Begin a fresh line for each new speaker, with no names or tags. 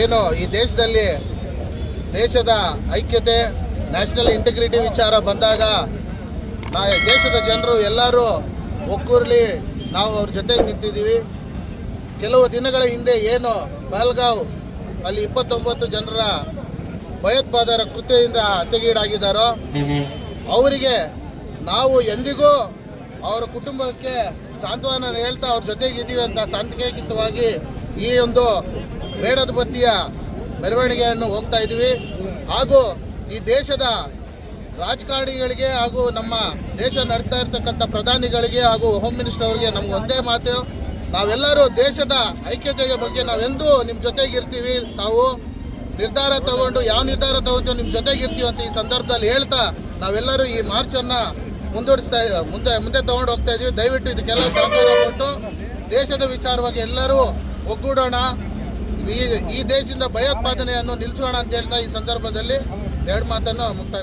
ಏನು ಈ ದೇಶದಲ್ಲಿ ದೇಶದ ಐಕ್ಯತೆ ನ್ಯಾಷನಲ್ ಇಂಟಿಗ್ರಿಟಿ ವಿಚಾರ ಬಂದಾಗ ನಾ ದೇಶದ ಜನರು ಎಲ್ಲರೂ ಒಕ್ಕೂರ್ಲಿ ನಾವು ಅವ್ರ ಜೊತೆಗೆ ನಿಂತಿದ್ದೀವಿ. ಕೆಲವು ದಿನಗಳ ಹಿಂದೆ ಏನು ಪಹಲ್ಗಾವ್ ಅಲ್ಲಿ ಇಪ್ಪತ್ತೊಂಬತ್ತು ಜನರ ಭಯೋತ್ಪಾದರ ಕೃತ್ಯದಿಂದ ಹತ್ಯೆಗೀಡಾಗಿದ್ದಾರೋ, ಅವರಿಗೆ ನಾವು ಎಂದಿಗೂ ಅವರ ಕುಟುಂಬಕ್ಕೆ ಸಾಂತ್ವನ ಹೇಳ್ತಾ ಅವ್ರ ಜೊತೆಗಿದ್ದೀವಿ ಅಂತ ಸಾಂಕೇತಿಕವಾಗಿ ಈ ಒಂದು ಮೇಣದ ಬತ್ತಿಯ ಮೆರವಣಿಗೆಯನ್ನು ಹೋಗ್ತಾ ಇದ್ದೀವಿ. ಹಾಗೂ ಈ ದೇಶದ ರಾಜಕಾರಣಿಗಳಿಗೆ ಹಾಗೂ ನಮ್ಮ ದೇಶ ನಡೆಸ್ತಾ ಇರ್ತಕ್ಕಂಥ ಪ್ರಧಾನಿಗಳಿಗೆ ಹಾಗೂ ಹೋಮ್ ಮಿನಿಸ್ಟರ್ ಅವರಿಗೆ ನಮ್ಗೆ ಒಂದೇ ಮಾತು. ನಾವೆಲ್ಲರೂ ದೇಶದ ಐಕ್ಯತೆಯ ಬಗ್ಗೆ ನಾವೆಂದೂ ನಿಮ್ಮ ಜೊತೆಗಿರ್ತೀವಿ ತಾವು ನಿರ್ಧಾರ ತಗೊಂಡು ಯಾವ ನಿರ್ಧಾರ ತಗೊಂತೀವಿ ನಿಮ್ಮ ಜೊತೆಗಿರ್ತೀವಿ ಅಂತ ಈ ಸಂದರ್ಭದಲ್ಲಿ ಹೇಳ್ತಾ ನಾವೆಲ್ಲರೂ ಈ ಮಾರ್ಚನ್ನು ಮುಂದೂಡಿಸ್ತಾ ಮುಂದೆ ಮುಂದೆ ತಗೊಂಡು ಹೋಗ್ತಾ ಇದೀವಿ. ದಯವಿಟ್ಟು ಇದಕ್ಕೆಲ್ಲ ಸಹಕಾರ ಕೊಟ್ಟು ದೇಶದ ವಿಚಾರವಾಗಿ ಎಲ್ಲರೂ ಒಗ್ಗೂಡೋಣ. ಈ ಈ ದೇಶದಿಂದ ಭಯೋತ್ಪಾದನೆಯನ್ನು ನಿಲ್ಲಿಸೋಣ ಅಂತ ಹೇಳ್ತಾ ಈ ಸಂದರ್ಭದಲ್ಲಿ ಎರಡು ಮಾತನ್ನು ಮುಕ್ತಾಯ